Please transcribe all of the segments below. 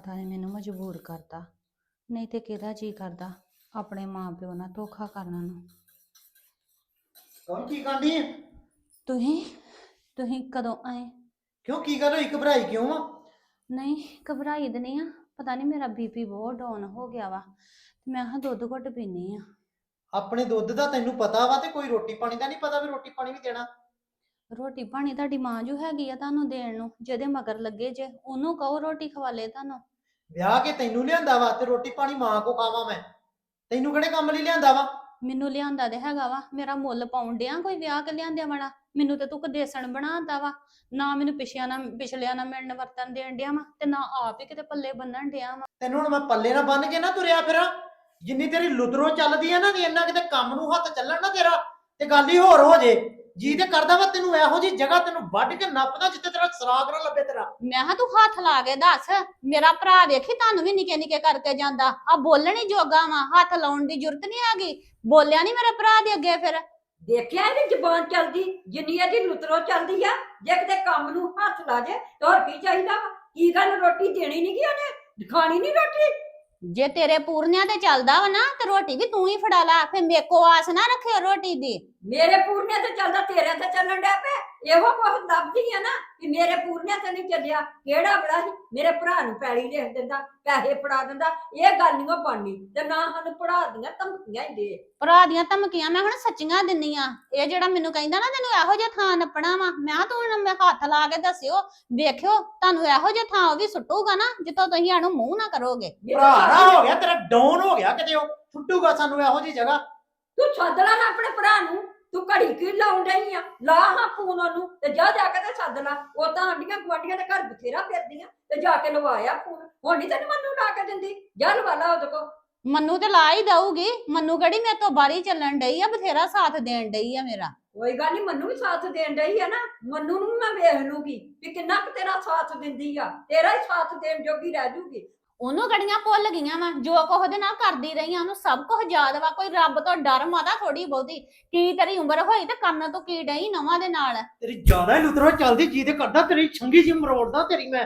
ਮਾਤਾ ਨੇ ਮੈਨੂੰ ਮਜਬੂਰ ਕਰਤਾ। ਨਹੀਂ ਤੇ ਕਿਹਦਾ ਜੀ ਕਰਦਾ? ਆਪਣੇ ਮਾਪਿਓ ਨਾਲ ਧੋਖਾ ਕਰਨ ਨੂੰ। ਕੌਣ ਕੀ ਕਰਦੀ ਹੈ ਤੁਸੀਂ? ਤੁਸੀਂ ਕਦੋਂ ਆਏ? ਕਿਉਂ ਕੀ ਗੱਲ ਹੋਈ ਘਬਰਾਈ ਕਿਉਂ ਆ? ਨਹੀਂ ਘਬਰਾਈ ਤੇ ਨਹੀਂ ਆ। ਪਤਾ ਨਹੀਂ ਮੇਰਾ ਬੀਪੀ ਬਹੁਤ ਡਾਊਨ ਹੋ ਗਿਆ ਵਾ। ਮੈਂ ਹਾਂ ਦੁੱਧ ਘੁੱਟ ਪੀਨੀ ਆ। ਆਪਣੇ ਦੁੱਧ ਦਾ ਤੈਨੂੰ ਪਤਾ ਵਾ ਤੇ ਕੋਈ ਰੋਟੀ ਪਾਣੀ ਦਾ ਨਹੀਂ ਪਤਾ ਵੀ ਰੋਟੀ ਪਾਣੀ ਵੀ ਦੇਣਾ। ਰੋਟੀ ਪਾਣੀ ਤੁਹਾਡੀ ਮਾਂ ਜੋ ਹੈਗੀ ਆ ਤੁਹਾਨੂੰ ਦੇਣ ਨੂੰ। ਜਿਹਦੇ ਮਗਰ ਲੱਗੇ ਜੇ ਉਹਨੂੰ ਕਹੋ ਰੋਟੀ ਖਵਾਲੇ ਤੁਹਾਨੂੰ। ਵਿਆਹ ਕੇ ਤੈਨੂੰ ਲਿਆਂਦਾ ਵਾ ਤੇ ਰੋਟੀ ਪਾਣੀ ਮਾਂ ਕੋ ਖਾਵਾਂ ਮੈਂ। ਤੈਨੂੰ ਕਿਹੜੇ ਕੰਮ ਲਈ ਲਿਆਂਦਾ ਵਾ? ਮੈਨੂੰ ਲਿਆਂਦਾ ਤੇ ਹੈਗਾ ਵਾ ਮੇਰਾ ਮੁੱਲ ਪਾਉਣ ਡਿਆ ਕੋਈ ਵਿਆਹ ਕੇ ਲਿਆਂਦਿਆ ਵਾਲਾ। ਮੈਨੂੰ ਤੇ ਤੂੰ ਕਦੇਸਣ ਬਣਾਤਾ ਵਾ ਨਾ ਮੈਨੂੰ ਪਿਛਿਆਂ ਨਾ ਪਿਛਲਿਆਂ ਨਾਲ ਮਿਲਣ ਵਰਤਨ ਦੇਣ ਡਿਆ ਵਾ ਤੇ ਨਾ ਆਪ ਹੀ ਕਿਤੇ ਪੱਲੇ ਬੰਨਣ ਡਿਆ ਵਾ। ਤੈਨੂੰ ਹੁਣ ਮੈਂ ਪੱਲੇ ਨਾ ਬੰਨ ਕੇ ਨਾ ਤੁਰਿਆ ਫਿਰਾਂ ਜਿੰਨੀ ਤੇਰੀ ਲੁਦਰੋਂ ਚੱਲਦੀ ਆ ਨਾ ਨੀ ਇੰਨਾ ਕਿਤੇ ਕੰਮ ਨੂੰ ਹੱਥ ਚੱਲਣ ਨਾ ਤੇਰਾ ਤੇ ਗੱਲ ਹੀ ਹੋਰ ਹੋ ਜੇ। ਜੀ ਤੇ ਕਰਦਾ ਵਾ ਤੈਨੂੰ ਇਹੋ ਜੀ ਜਗ੍ਹਾ ਤੈਨੂੰ ਵੱਢ ਕੇ ਨੱਪਦਾ ਜਿੱਥੇ ਤੇਰਾ ਸਰਾਗ ਨਾ ਲੱਭੇ ਤੇਰਾ। ਮੈਂ ਹਾਂ ਤੂੰ ਹੱਥ ਲਾ ਕੇ ਦੱਸ ਮੇਰਾ ਭਰਾ ਵੇਖੀ ਤੁਹਾਨੂੰ ਵੀ ਨਿੱਕੇ ਨਿੱਕੇ ਕਰਕੇ ਜਾਂਦਾ। ਆ ਬੋਲਣ ਹੀ ਜੋਗਾ ਵਾ ਹੱਥ ਲਾਉਣ ਦੀ ਜ਼ਰੂਰਤ ਨਹੀਂ ਹੈਗੀ। ਬੋਲਿਆ ਨਹੀਂ ਮੇਰੇ ਭਰਾ ਦੇ ਅੱਗੇ ਫਿਰ। ਦੇਖਿਆ ਇਹਦੀ ਜ਼ਬਾਨ ਚੱਲਦੀ ਜਿੰਨੀ ਇਹਦੀ ਲੁਤਰੋ ਚੱਲਦੀ ਆ ਜੇ ਕਿਤੇ ਕੰਮ ਨੂੰ ਹੱਥ ਲਾ ਜੇ ਤਾਂ ਹੋਰ ਕੀ ਚਾਹੀਦਾ ਵਾ? ਕੀ ਗੱਲ ਰੋਟੀ ਦੇਣੀ ਨਹੀਂ ਕਿ ਉਹਨੇ? ਖਾਣੀ ਨਹੀਂ ਰੋਟੀ? ਜੇ ਤੇਰੇ ਪੂਰਨਿਆਂ ਤੇ ਚੱਲਦਾ ਵਾ ਨਾ ਤੇ ਰੋਟੀ ਵੀ ਤੂੰ ਹੀ ਫੜਾ ਲਾ ਫਿਰ ਮੇਕੋ ਆਸ ਨਾ ਰੱਖਿਓ ਰੋਟੀ ਦੀ। ਮੇਰੇ ਪੂਰਨਿਆਂ ਤੇ ਚੱਲਦਾ ਤੇਰੇ ਤੇ ਚੱਲਣ ਡਿਆ ਪਿਆ। ਇਹੋ ਕੁਝ ਦੱਬਦੀ ਆ ਨਾ ਕਿ ਮੇਰੇ ਪੂਰਨਿਆਂ ਤੇ ਨਹੀਂ ਚੱਲਿਆ। ਕਿਹੜਾ ਬੜਾ ਸੀ? ਮੇਰੇ ਭਰਾ ਨੂੰ ਪੈਲੀ ਲਿਖ ਦਿੰਦਾ ਪੈਸੇ ਫੜਾ ਦਿੰਦਾ। ਇਹ ਗੱਲ ਨਹੀਂ ਉਹ ਬਣਨੀ। ਤੇ ਨਾ ਸਾਨੂੰ ਪੜਾ ਦੀਆਂ ਧਮਕੀਆਂ ਹੀ ਦੇ। ਭਰਾ ਦੀਆਂ ਧਮਕੀਆਂ ਮੈਂ ਹੁਣ ਸੱਚੀਆਂ ਦਿੰਨੀਆਂ ਇਹ ਜਿਹੜਾ ਮੈਨੂੰ ਕਹਿੰਦਾ ਨਾ ਤੈਨੂੰ ਇਹੋ ਜਿਹਾ ਥਾਂ ਨੱਪਣਾ ਵਾ। ਮੈਂ ਕਿਹਾ ਤੂੰ ਹੁਣ ਮੈਂ ਹੱਥ ਲਾ ਕੇ ਦੱਸਿਓ। ਵੇਖਿਓ ਤੁਹਾਨੂੰ ਇਹੋ ਜਿਹਾ ਥਾਂ ਉਹ ਵੀ ਸੁੱਟੂਗਾ ਨਾ ਜਿੱਥੋਂ ਤੁਸੀਂ ਇਹਨੂੰ ਮੂੰਹ ਨਾ ਕਰੋਗੇ। ਭਰਾ ਨਾ ਹੋ ਗਿਆ ਤੇਰਾ ਡਾਊਨ ਹੋ ਗਿਆ ਕਿਤੇ ਉਹ। ਛੁੱਟੂਗਾ ਸਾਨੂੰ ਇਹੋ ਜੀ ਜਗ੍ਹਾ। ਤੂੰ ਸੱਦ ਲੈ ਨਾ ਆਪਣੇ ਭਰਾ ਨੂੰ। ਤੂੰ ਘੜੀ ਕੀ ਲਾਉਣ ਡਈ ਆ? ਲਾ ਹਾਂ ਫੋਨ ਉਹਨੂੰ ਤੇ ਜਾ ਜਾ ਕੇ ਤੇ ਸੱਦ ਲਾ। ਉਹ ਤਾਂ ਆਂਡੀਆਂ ਗੁਆਂਢੀਆਂ ਦੇ ਘਰ ਬਥੇਰਾ ਫਿਰਦੀਆਂ ਤੇ ਜਾ ਕੇ ਲਵਾਇਆ ਫੋਨ। ਹੁਣ ਨਹੀਂ ਤੈਨੂੰ ਮੈਨੂੰ ਲਾ ਕੇ ਦਿੰਦੀ? ਜਾ ਲਵਾ ਲਾ ਉਹਦੇ ਕੋ ਮੰਨੂ ਤੇ ਲਾ ਹੀ ਦਊਗੀ। ਮੰਨੂ ਕਿਹੜੀ ਮੇਰੇ ਤੋਂ ਬਾਰੀ ਚੱਲਣ ਡਈ ਆ ਬਥੇਰਾ ਸਾਥ ਦੇਣ ਡਈ ਆ ਮੇਰਾ। ਕੋਈ ਗੱਲ ਨਹੀਂ ਮੰਨੂ ਵੀ ਸਾਥ ਦੇਣ ਡਈ ਆ ਨਾ। ਮੰਨੂ ਨੂੰ ਮੈਂ ਵੇਖ ਲੂਗੀ ਵੀ ਕਿੰਨਾ ਕੁ ਤੇਰਾ ਸਾਥ ਦਿੰਦੀ ਆ। ਤੇਰਾ ਹੀ ਸਾਥ ਦੇਣ ਜੋਗੀ ਰਹਿ ਜੂਗੀ। ਉਹਨੂੰ ਗੜੀਆਂ ਭੁੱਲ ਗਈਆਂ ਵਾ। ਜੋ ਕੁਝ ਉਹਦੇ ਨਾਲ ਕਰਦੀ ਰਹੀ ਆ ਉਹਨੂੰ ਸਭ ਕੁਝ ਯਾਦ ਵਾ। ਕੋਈ ਰੱਬ ਤੋਂ ਡਰ ਮਾਦਾ ਥੋੜੀ ਬਹੁਤੀ। ਕੀ ਤੇਰੀ ਉਮਰ ਹੋਈ ਤੇ ਕਰਨ ਤੋਂ ਕੀ ਡਈ ਨਵਾਂ ਦੇ ਨਾਲ? ਤੇਰੀ ਜ਼ਿਆਦਾ ਹੀ ਲੁਤਰੋਂ ਚੱਲਦੀ ਜੀ ਤੇ ਕਰਦਾ ਤੇਰੀ ਛੰਗੀ ਜੀ ਮਰੋੜਦਾ ਤੇਰੀ ਮੈਂ।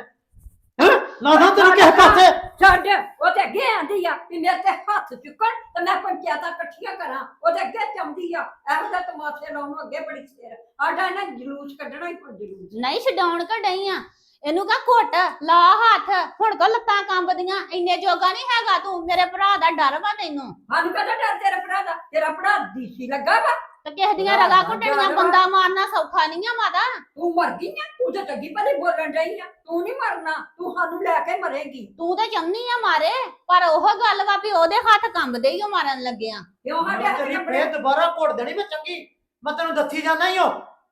ਹਾਂ? ਲਾਦਾ ਤੇਰੇ ਕਿਸੇ ਪਾਸੇ। ਛੱਡ। ਉਹ ਤੇ ਅੱਗੇ ਆਂਦੀ ਆ ਵੀ ਮੇਰੇ ਤੇ ਹੱਥ ਚੁੱਕਣ ਤੇ ਮੈਂ ਪੰਚਾਇਤਾਂ ਇਕੱਠੀਆਂ ਕਰਾਂ। ਉਹ ਤੇ ਅੱਗੇ ਚੰਦੀ ਆ। ਇਹੋ ਜਿਹਾ ਤਮਾਸ਼ੇ ਲਾਉਣ ਨੂੰ ਅੱਗੇ ਬੜੀ ਸਿਰ ਆਡਾ ਇਹਨਾਂ ਜਲੂਸ ਕੱਢਣਾ ਹੀ ਪਰ ਜਲੂਸ। ਨਹੀਂ ਛਡਾਉਣ ਕਾ ਡਈ ਆ। ਇਹਨੂੰ ਕਹ ਘੁੱਟ ਲਾ ਹੱਥ। ਹੁਣ ਕੋ ਲੱਤਾਂ ਕੰਬਦੀਆਂ ਇੰਨੇ ਜੋਗਾ ਨਹੀਂ ਹੈਗਾ ਤੂੰ। ਮੇਰੇ ਭਰਾ ਦਾ ਡਰ ਵਾ ਤੈਨੂੰ। ਸਾਨੂੰ ਕਹਦਾ ਡਰ ਤੇਰਾ ਭਰਾ ਦਾ? ਤੇਰਾ ਭਰਾ ਦੀਸੀ ਲੱਗਾ ਵਾ। ਤੇ ਕਿਸੇ ਦੀਆਂ ਰਗਾ ਦਾ ਘੁੱਟਣੀਆਂ। ਬੰਦਾ ਮਾਰਨਾ ਸੌਖਾ ਨਹੀਂ ਆ ਮਾਤਾ। ਤੂੰ ਮਰ ਗਈ ਆ ਤੂੰ ਤੇ ਚੰਗੀ ਭਲੀ ਬੋਲਣ ਡਈ ਆ ਤੂੰ ਨਹੀਂ ਮਰਨਾ। ਤੂੰ ਸਾਨੂੰ ਲੈ ਕੇ ਮਰੇਗੀ। ਤੂੰ ਤੇ ਚਾਹੁੰਦੀ ਆ ਮਾਰੇ ਪਰ ਉਹ ਗੱਲ ਵਾ ਵੀ ਉਹਦੇ ਹੱਥ ਕੰਬਦੇ ਹੀ ਉਹ ਮਾਰਨ ਲੱਗਿਆ। ਕਿਉਂ ਸਾਡੇ ਮੈਂ ਹੱਥ ਤੇਰੀ ਫੇਰ ਦੁਬਾਰਾ ਘੁੱਟ ਦੇਣੀ ਮੈਂ ਚੰਗੀ। ਮੈਂ ਤੈਨੂੰ ਦੱਸੀ ਜਾਂਦਾ ਹੀ ਹੋ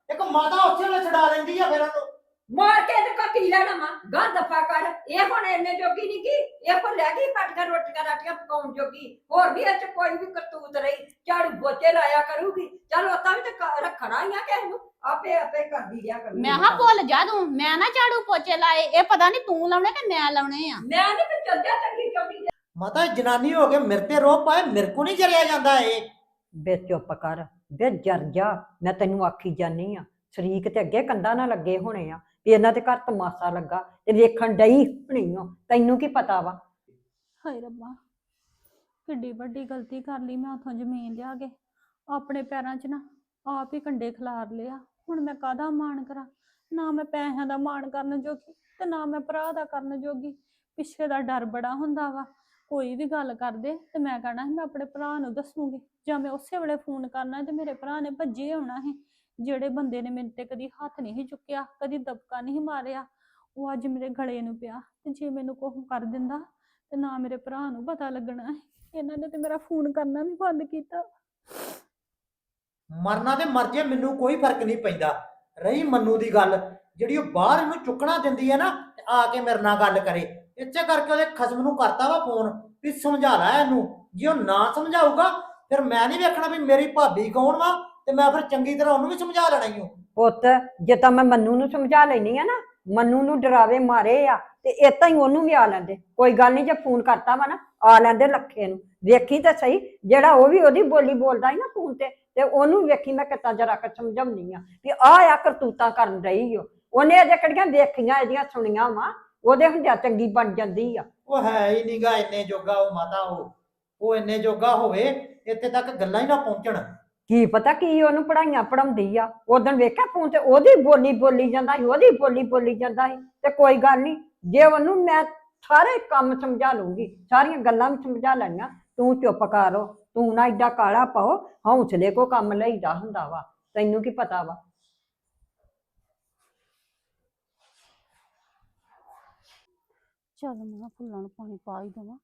ਇੱਕ ਮਾਤਾ ਉੱਥੇ ਨਾਲ ਛਡਾ ਲੈਂਦੀ ਆ ਫਿਰ ਉਹਨੂੰ। ਮਾਰ ਕੇ ਤੇ ਕੱਟੀ ਲੈਣਾ ਵਾ? ਗਾਂ ਦਫਾ ਕਰ। ਇਹ ਹੁਣ ਇੰਨੇ ਜੋਗੀ ਨਹੀਂ ਕੀ ਇਹ ਕੋ ਲੈ ਗਈ ਕੱਟ ਕੇ ਰੋਟੀਆਂ ਰਾਟੀਆਂ ਪਕਾਉਣ ਜੋਗੀ? ਹੋਰ ਵੀ ਇਹ ਚ ਕੋਈ ਵੀ ਕਰਤੂਤ ਰਹੀ। ਝਾੜੂ ਪੋਚੇ ਲਾਇਆ ਕਰੂਗੀ। ਚਲ ਉਹ ਤਾਂ ਵੀ ਤੇ ਕ- ਰੱਖਣਾ ਹੀ ਆ ਕਿਸੇ ਨੂੰ। ਆਪੇ ਆਪੇ ਕਰਦੀ ਰਿਹਾ ਕਰੂਗੀ। ਮੈਂ ਹਾਂ ਭੁੱਲ ਜਾ ਤੂੰ। ਮੈਂ ਨਾ ਝਾੜੂ ਪੋਚੇ ਲਾਏ। ਇਹ ਪਤਾ ਨਹੀਂ ਤੂੰ ਲਾਉਣੇ ਕਿ ਮੈਂ ਲਾਉਣੇ ਆ। ਮੈਂ ਨਹੀਂ ਤੇ ਚੱਲ ਜਾ ਚੰਗੀ ਚੰਗੀ ਮਾਤਾ ਜਨਾਨੀ ਹੋ ਕੇ ਮੇਰੇ ਤੇ ਰੋਹ ਪਾਏ ਮੇਰੇ ਕੋ ਨਹੀਂ ਜਰਿਆ ਜਾਂਦਾ ਇਹ। ਬੇ ਚੁੱਪ ਕਰ। ਬੇ ਜਰ ਜਾ। ਮੈਂ ਤੈਨੂੰ ਆਖੀ ਜਾਨੀ ਆ। ਸ਼ਰੀਕ ਤੇ ਅੱਗੇ ਕੰਧਾਂ ਨਾਲ ਲੱਗੇ ਹੋਣੇ ਆ, ਵੀ ਇਹਨਾਂ ਦੇ ਘਰ ਤਮਾਸ਼ਾ ਲੱਗਾ, ਤੇ ਵੇਖਣ ਡਈ ਹੋਣੀ ਓ ਤੈਨੂੰ ਕੀ ਪਤਾ ਵਾ? ਹਾਏ ਰੱਬਾ, ਕਿੱਡੀ ਵੱਡੀ ਗਲਤੀ ਕਰ ਲਈ ਮੈਂ ਉਥੋਂ ਜ਼ਮੀਨ ਲਿਆ ਕੇ, ਆਪਣੇ ਪੈਰਾਂ 'ਚ ਨਾ ਆਪ ਹੀ ਕੰਡੇ ਖਿਲਾਰ ਲਿਆ, ਹੁਣ ਮੈਂ ਕਾਹਦਾ ਮਾਣ ਕਰਾਂ? ਨਾ ਮੈਂ ਪੈਸਿਆਂ ਦਾ ਮਾਣ ਕਰਨ ਜੋਗੀ ਤੇ ਨਾ ਮੈਂ ਭਰਾ ਦਾ ਕਰਨ ਜੋਗੀ, ਪਿੱਛੇ ਦਾ ਡਰ ਬੜਾ ਹੁੰਦਾ ਵਾ। ਕੋਈ ਵੀ ਗੱਲ ਕਰਦੇ ਤੇ ਮੈਂ ਕਹਣਾ ਸੀ, ਮੈਂ ਆਪਣੇ ਭਰਾ ਨੂੰ ਦੱਸੂਗੀ, ਜਾਂ ਮੈਂ ਉਸੇ ਵੇਲੇ ਫੋਨ ਕਰਨਾ ਤੇ ਮੇਰੇ ਭਰਾ ਨੇ ਭੱਜੇ ਆਉਣਾ ਸੀ। ਜਿਹੜੇ ਬੰਦੇ ਨੇ ਮੇਰੇ ਤੇ ਕਦੀ ਹੱਥ ਨਹੀਂ ਚੁੱਕਿਆ, ਕਦੀ ਦਬਕਾ ਨਹੀਂ ਮਾਰਿਆ, ਉਹ ਅੱਜ ਮੇਰੇ ਗਲੇ ਨੂੰ ਪਿਆ ਤੇ ਜੇ ਮੈਨੂੰ ਕੁਝ ਕਰ ਦਿੰਦਾ ਤੇ ਨਾ ਮੇਰੇ ਭਰਾ ਨੂੰ ਪਤਾ ਲੱਗਣਾ। ਇਹਨਾਂ ਨੇ ਤੇ ਮੇਰਾ ਫੋਨ ਕਰਨਾ ਵੀ ਬੰਦ ਕੀਤਾ। ਮਰਨਾ ਤੇ ਮਰ ਜੇ, ਮੈਨੂੰ ਕੋਈ ਫ਼ਰਕ ਨਹੀਂ ਪੈਂਦਾ। ਰਹੀ ਮੰਨੂ ਦੀ ਗੱਲ, ਜਿਹੜੀ ਉਹ ਬਾਹਰ ਇਹਨੂੰ ਚੁੱਕਣਾ ਦਿੰਦੀ ਹੈ ਨਾ, ਤੇ ਆ ਕੇ ਮੇਰੇ ਨਾਲ ਗੱਲ ਕਰੇ। ਇੱਥੇ ਕਰਕੇ ਉਹਦੇ ਖਸਮ ਨੂੰ ਕਰਤਾ ਵਾ ਫੋਨ, ਵੀ ਸਮਝਾ ਲੈ ਇਹਨੂੰ। ਜੇ ਉਹ ਨਾ ਸਮਝਾਊਗਾ, ਫਿਰ ਮੈਂ ਨਹੀਂ ਵੇਖਣਾ ਵੀ ਮੇਰੀ ਭਾਬੀ ਕੌਣ ਵਾ ਤੇ ਮੈਂ ਫਿਰ ਚੰਗੀ ਤਰ੍ਹਾਂ ਉਹਨੂੰ ਵੀ ਸਮਝਾ ਲੈਣਾ ਹੀ ਪੁੱਤ ਜੇ ਤਾਂ ਮੈਂ ਮੰਨੂ ਨੂੰ ਸਮਝਾ ਲੈਣੀ ਆ ਨਾ ਮੰਨੂ ਨੂੰ ਡਰਾਵੇ ਮਾਰੇ ਆ ਤੇ ਇਤਾਂ ਹੀ ਉਹਨੂੰ ਵੀ ਆ ਲੈਂਦੇ। ਕੋਈ ਗੱਲ ਨਹੀਂ ਜੇ ਫੋਨ ਕਰਤਾ ਵਾ ਨਾ ਆ ਲੈਂਦੇ ਲੱਖੇ ਨੂੰ। ਵੇਖੀ ਤਾਂ ਸਹੀ ਜਿਹੜਾ ਉਹ ਵੀ ਉਹਦੀ ਬੋਲੀ ਬੋਲਦਾ ਸੀ ਨਾ ਫੋਨ ਤੇ ਤੇ ਉਹਨੂੰ ਵੇਖੀ ਮੈਂ ਕਿੱਦਾਂ ਜਰਾ ਕੇ ਸਮਝਾਉਣੀ ਆ ਵੀ ਆ ਆ ਕਰਤੂਤਾਂ ਕਰਨ ਰਹੀ ਓ। ਉਹਨੇ ਅਜੇ ਕਿਹੜੀਆਂ ਵੇਖੀਆਂ ਇਹਦੀਆਂ ਸੁਣੀਆਂ ਵਾ ਉਹਦੇ ਹੁੰਦਿਆ ਚੰਗੀ ਬਣ ਜਾਂਦੀ ਆ। ਉਹ ਹੈ ਹੀ ਨਹੀਂਗਾ ਇੰਨੇ ਜੋਗਾ ਉਹ ਮਾਤਾ ਉਹ। ਉਹ ਇੰਨੇ ਜੋਗਾ ਹੋਵੇ ਇੱਥੇ ਤੱਕ ਗੱਲਾਂ ਹੀ ਨਾ ਪਹੁੰਚਣ। ਕੀ ਪਤਾ ਕੀ ਉਹਨੂੰ ਪੜਾਈਆਂ ਪੜਾਉਂਦੀ ਆ? ਉਦੋਂ ਵੇਖਿਆ ਫੋਨ ਤੇ ਉਹਦੀ ਬੋਲੀ ਬੋਲੀ ਜਾਂਦਾ ਸੀ, ਉਹਦੀ ਬੋਲੀ ਬੋਲੀ ਜਾਂਦਾ ਸੀ ਤੇ ਕੋਈ ਗੱਲ ਨਹੀਂ ਜੇ ਉਹਨੂੰ ਮੈਂ ਸਾਰੇ ਕੰਮ ਸਮਝਾ ਲੂੰਗੀ, ਸਾਰੀਆਂ ਗੱਲਾਂ ਵੀ ਸਮਝਾ ਲੈਣੀਆਂ ਤੂੰ ਚੁੱਪ ਕਰੋ ਤੂੰ ਨਾ ਏਡਾ ਕਾਲਾ ਪਾਓ, ਹੌਸਲੇ ਕੋ ਕੰਮ ਲਈਦਾ ਹੁੰਦਾ ਵਾ, ਤੈਨੂੰ ਕੀ ਪਤਾ ਵਾ? ਚੱਲ ਮੈਂ ਫੁੱਲਾਂ ਨੂੰ ਪਾਣੀ ਪਾ ਹੀ ਦੇਵਾਂ,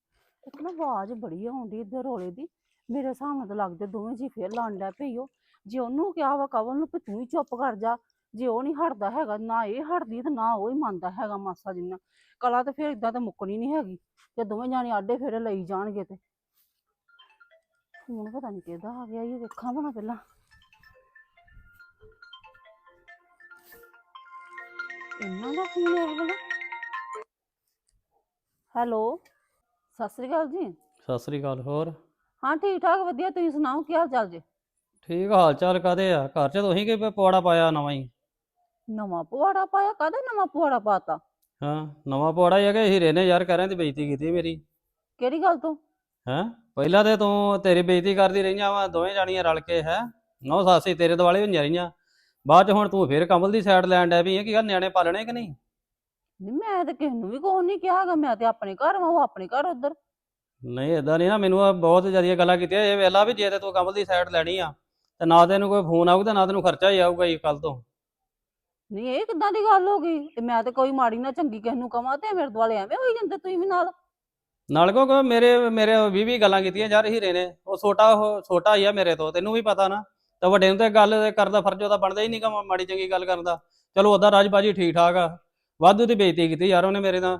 ਇੱਕ ਨਾ ਆਵਾਜ਼ ਬੜੀ ਆਉਂਦੀ ਇੱਧਰ ਰੋਲੇ ਦੀ। ਮੇਰੇ ਹਿਸਾਬ ਨਾਲ ਤਾਂ ਲੱਗਦੇ ਦੋਵੇਂ ਜੀ ਫੇਰ ਲਾਣ ਲੱਗ ਪਈ ਓ। ਜੇ ਉਹਨੂੰ ਕਿਹਾ ਵਾ ਕਵਲ ਨੂੰ ਵੀ ਤੂੰ ਹੀ ਚੁੱਪ ਕਰ ਜਾ, ਜੇ ਉਹ ਨਹੀਂ ਹਟਦਾ ਹੈਗਾ, ਨਾ ਇਹ ਹਟਦੀ ਤੇ ਨਾ ਉਹ ਹੀ ਮੰਨਦਾ ਹੈਗਾ ਮਾਸਾ ਜਿੰਨਾ। ਕਲਾ ਤੇ ਫਿਰ ਇਦਾਂ ਤਾਂ ਮੁੱਕਣੀ ਨਹੀਂ ਹੈਗੀ ਤੇ ਦੋਵੇਂ ਜਾਣੇ ਆਡੇ ਫੇਰੇ ਲਈ ਜਾਣਗੇ ਤੇ। ਹੁਣ ਪਤਾ ਨਹੀਂ ਕਿਹਦਾ ਆ ਗਿਆ, ਇਹ ਵੇਖਾਂ ਭਣਾ ਪਹਿਲਾਂ। ਇਹਨਾਂ ਦਾ ਫੋਨ ਹੈ ਵਾਲਾ? ਹੈਲੋ, ਸਤਿ ਸ੍ਰੀ ਅਕਾਲ ਜੀ। ਸਤਿ ਸ੍ਰੀ ਅਕਾਲ, ਹੋਰ? ਹਾਂ ਠੀਕ ਠਾਕ ਵਧੀਆ ਤੁਸੀਂ ਸੁਣਾਓ ਕੀ ਹਾਲ ਚਾਲ ਜੀ? ਠੀਕ ਹਾਲ ਚਾਲ ਕਾਦੇ ਆ? ਘਰ ਚ ਤੁਸੀਂ ਕੀ ਪਵਾੜਾ ਪਾਇਆ ਨਵਾਂ ਹੀ? ਨਵਾਂ ਪੁਆੜਾ ਪਾਇਆ? ਕਾਹਦਾ ਨਵਾਂ ਪੁਆੜਾ ਪਾਤਾ? ਹਾਂ ਨਵਾਂ ਪਵਾੜਾ ਹੀ ਆ ਕਿ ਹੀਰੇ ਨੇ ਯਾਰ ਕਰਿਆਂ ਦੀ ਬੇਇੱਜ਼ਤੀ ਕੀਤੀ ਮੇਰੀ। ਕਿਹੜੀ ਗੱਲ ਤੋਂ? ਹੈਂ? ਪਹਿਲਾਂ ਤੇ ਤੂੰ ਤੇਰੀ ਬੇਇੱਜ਼ਤੀ ਕਰਦੀ ਰਹੀਆਂ ਵਾ ਦੋਵੇਂ ਜਾਣੀਆਂ ਰਲ ਕੇ ਹੈ? ਨੌ ਸਾਸੀ ਤੇਰੇ ਦੁਆਲੇ ਹੋਈਆਂ ਰਹੀਆਂ। ਬਾਅਦ ਚ ਹੁਣ ਤੂੰ ਫੇਰ ਕਮਲ ਦੀ ਸਾਈਡ ਲੈਣ ਡੈ ਵੀ ਇਹ ਕੀ ਗੱਲ ਨਿਆਣੇ ਪਾਲਣੇ ਕਿ ਨਹੀਂ? ਨਹੀਂ ਮੈਂ ਤੇ ਕਿਸੇ ਨੂੰ ਵੀ ਕੋਈ ਨਹੀਂ ਕਿਹਾ ਹੈਗਾ ਮੈਂ ਤੇ ਆਪਣੇ ਘਰ ਵਾਂ ਉਹ ਆਪਣੇ ਘਰ ਉਧਰ। ਨਹੀਂ ਇਦਾਂ ਨਹੀਂ ਨਾ ਮੈਨੂੰ ਆਹ ਬਹੁਤ ਜ਼ਿਆਦੀਆਂ ਗੱਲਾਂ ਕੀਤੀਆਂ। ਇਹ ਵੇਲਾ ਵੀ ਜੇ ਤੇ ਤੂੰ ਕਮਲ ਦੀ ਸਾਈਡ ਲੈਣੀ ਆ ਤੇ ਨਾ ਤੈਨੂੰ ਕੋਈ ਫੋਨ ਆਊਗਾ ਤੇ ਨਾ ਤੈਨੂੰ ਖਰਚਾ ਹੀ ਆਊਗਾ ਇਹ ਕੱਲ ਤੋਂ। ਨਹੀਂ ਇਹ ਕਿੱਦਾਂ ਦੀ ਗੱਲ ਹੋ ਗਈ? ਤੇ ਮੈਂ ਤੇ ਕੋਈ ਮਾੜੀ ਨਾ ਚੰਗੀ ਕਿਸੇ ਨੂੰ ਕਵਾਂ ਤੇ ਮੇਰੇ ਦੁਆਲੇ ਐਵੇਂ ਹੋਈ ਜਾਂਦੇ ਤੁਸੀਂ ਵੀ ਨਾਲ? ਨਾਲ ਕਿਉਂਕਿ ਮੇਰੇ ਮੇਰੇ 20 20 ਗੱਲਾਂ ਕੀਤੀਆਂ ਯਾਰ ਹੀਰੇ ਨੇ। ਉਹ ਛੋਟਾ ਉਹ ਛੋਟਾ ਹੀ ਆ ਮੇਰੇ ਤੋਂ ਤੈਨੂੰ ਵੀ ਪਤਾ ਨਾ। ਤਾਂ ਵੱਡੇ ਨੂੰ ਤੇ ਗੱਲ ਕਰਨ ਦਾ ਫਰਜ਼ ਉਹਦਾ ਬਣਦਾ ਹੀ ਨਹੀਂਗਾ ਮਾੜੀ ਚੰਗੀ ਗੱਲ ਕਰਨ ਦਾ। ਚਲੋ ਉਹਦਾ ਰਾਜਬਾਜੀ ਠੀਕ ਠਾਕ ਆ। ਵਾਧੂ ਦੀ ਬੇਇੱਜ਼ਤੀ ਕੀਤੀ ਯਾਰ ਉਹਨੇ ਮੇਰੇ ਨਾਲ।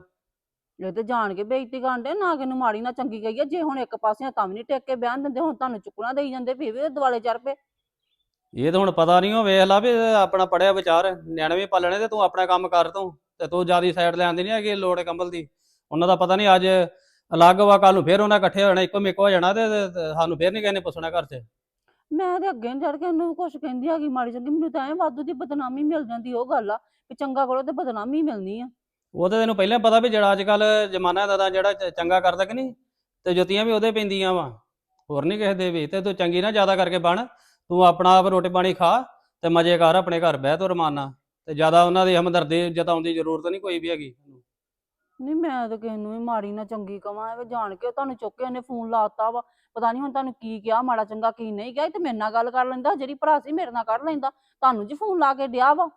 ਇਹ ਤੇ ਜਾਣ ਕੇ ਬੇਇੱਜ਼ਤੀ ਕਰਦੇ ਨਾ ਕਿਸੇ ਨੂੰ ਮਾੜੀ ਨਾ ਚੰਗੀ ਕਹੀਏ ਜੇ ਹੁਣ ਇੱਕ ਪਾਸੇ ਤਾਂ ਵੀ ਨਹੀਂ ਟੇਕ ਕੇ ਬਿਆਨ ਦਿੰਦੇ ਹੁਣ ਤੁਹਾਨੂੰ ਚੁੱਕਣਾ ਦੇਈ ਜਾਂਦੇ ਵੀ ਵੀ ਦੁਆਲੇ ਚੜ ਪਏ। ਇਹ ਤਾਂ ਹੁਣ ਪਤਾ ਨਹੀਂ ਉਹ ਵੇਖ ਲਾ ਵੀ ਆਪਣਾ ਪੜਿਆ ਵਿਚਾਰ ਨਿਆਣੇ ਵੀ ਪਾਲਣੇ ਤੇ ਤੂੰ ਆਪਣਾ ਕੰਮ ਕਰ ਤੂੰ ਤੇ ਤੂੰ ਜਿਆਦੀ ਸਾਈਡ ਲੈ ਆਂਦੀ ਨਹੀਂ ਹੈਗੀ ਲੋੜ ਕੰਬਲ ਦੀ। ਉਹਨਾਂ ਦਾ ਪਤਾ ਨਹੀਂ ਅੱਜ ਅਲੱਗ ਵਾ ਕੱਲ ਨੂੰ ਫੇਰ ਉਹਨਾਂ ਇਕੱਠੇ ਹੋ ਜਾਣਾ ਇੱਕੋ ਮਿੱਕ ਹੋ ਜਾਣਾ ਤੇ ਸਾਨੂੰ ਫੇਰ ਨਹੀਂ ਕਹਿੰਦੇ ਪੁੱਛਣਾ ਘਰ 'ਚ। ਮੈਂ ਤੇ ਅੱਗੇ ਚੜ ਕੇ ਉਹਨੂੰ ਕੁਝ ਕਹਿੰਦੀ ਹੈਗੀ ਮਾੜੀ ਚੰਗੀ ਮੈਨੂੰ ਤਾਂ ਐ ਵਾਧੂ ਦੀ ਬਦਨਾਮੀ ਮਿਲ ਜਾਂਦੀ ਉਹ ਗੱਲ ਆ ਵੀ ਚੰਗਾ ਕਰੋ ਤੇ ਬਦਨਾਮੀ ਮਿਲਣੀ ਆ। ਉਹ ਤਾਂ ਤੈਨੂੰ ਪਹਿਲਾਂ ਪਤਾ ਵੀ ਜਿਹੜਾ ਅੱਜ ਕੱਲ ਜ਼ਮਾਨਾ ਦਾ ਜਿਹੜਾ ਚ- ਚੰਗਾ ਕਰਦਾ ਕਿ ਨਹੀਂ? ਤੇ ਜੁੱਤੀਆਂ ਵੀ ਉਹਦੇ ਪੈਂਦੀਆਂ ਵਾ। ਹੋਰ ਨਹੀਂ ਕਿਸੇ ਦੇ ਵੀ। ਤੇ ਤੂੰ ਚੰਗੀ ਨਾ ਜ਼ਿਆਦਾ ਕਰਕੇ ਬਣ। ਤੂੰ ਆਪਣਾ ਆਪ ਰੋਟੀ ਪਾਣੀ ਖਾ ਤੇ ਮਜ਼ੇ ਕਰ, ਆਪਣੇ ਘਰ ਬਹਿ ਤੋ ਰਮਾਨਾ। ਤੇ ਜ਼ਿਆਦਾ ਉਹਨਾਂ ਦੀ ਹਮਦਰਦੀ, ਜਤਾਉਣ ਦੀ ਜ਼ਰੂਰਤ ਨਹੀਂ ਕੋਈ ਵੀ ਹੈਗੀ ਨਹੀਂ, ਮੈਂ ਤਾਂ ਕਿਸੇ ਨੂੰ ਵੀ ਮਾੜੀ ਨਾ ਚੰਗੀ ਕਵਾਂ, ਐਵੇਂ ਜਾਣ ਕੇ ਤੁਹਾਨੂੰ ਚੁੱਕ ਕੇ ਉਹਨੇ ਫੋਨ ਲਾਤਾ ਵਾ। ਪਤਾ ਨਹੀਂ ਹੁਣ ਤੁਹਾਨੂੰ ਕੀ ਕਿਹਾ, ਮਾੜਾ ਚੰਗਾ ਕੀ ਨਹੀਂ ਕਿਹਾ, ਇਹ ਤੇ ਮੇਰੇ ਨਾਲ ਗੱਲ ਕਰ ਲੈਂਦਾ, ਜਿਹੜੀ ਭਰਾ ਸੀ ਮੇਰੇ ਨਾਲ ਕਰ ਲੈਂਦਾ। ਤੁਹਾਨੂੰ ਜੀ ਫੋਨ ਲਾ ਕੇ ਡਿਆ ਵਾ।